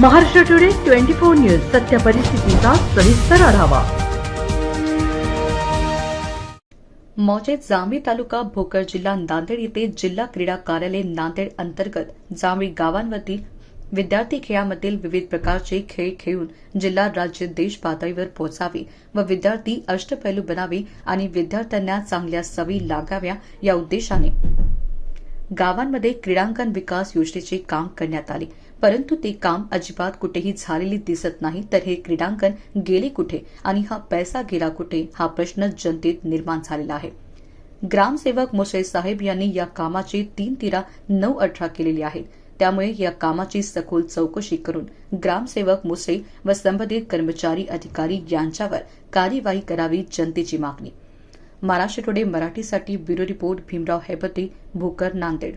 Maharashtra today twenty four news सत्य परिस्थितीचा सविस्तर आढावा. मौजे जांभळी तालुका भोकर जिल्हा नांदेड येथे जिल्हा क्रीडा कार्यालय नांदेड अंतर्गत जांभळी गावांवरील विद्यार्थी खेळामधील विविध प्रकारचे खेळ खेळून जिल्हा राज्य देश पातळीवर पोहोचावे व विद्यार्थी अष्टपैलू बनावे आणि विद्यार्थ्यांना चांगल्या सवयी लागाव्या या उद्देशाने गावांमध्ये क्रीडांकन विकास योजनेचे काम करण्यात आले. परंतु ते काम अजिबात कुठेही झालेले दिसत नाही तर हे क्रीडांकन गेले कुठे आणि हा पैसा गेला कुठे हा प्रश्न जनतेत निर्माण झालेला आहे. ग्रामसेवक मुसे साहेब यांनी या कामाची तीन तिरा नऊ अठरा केलेली आहे. त्यामुळे या कामाची सखोल चौकशी करून ग्रामसेवक मुसे व संबंधित कर्मचारी अधिकारी यांच्यावर कार्यवाही करावी जनतेची मागणी. महाराष्ट्र टुडे मराठीसाठी ब्युरो रिपोर्ट भीमराव हेबती भोकर नांदेड.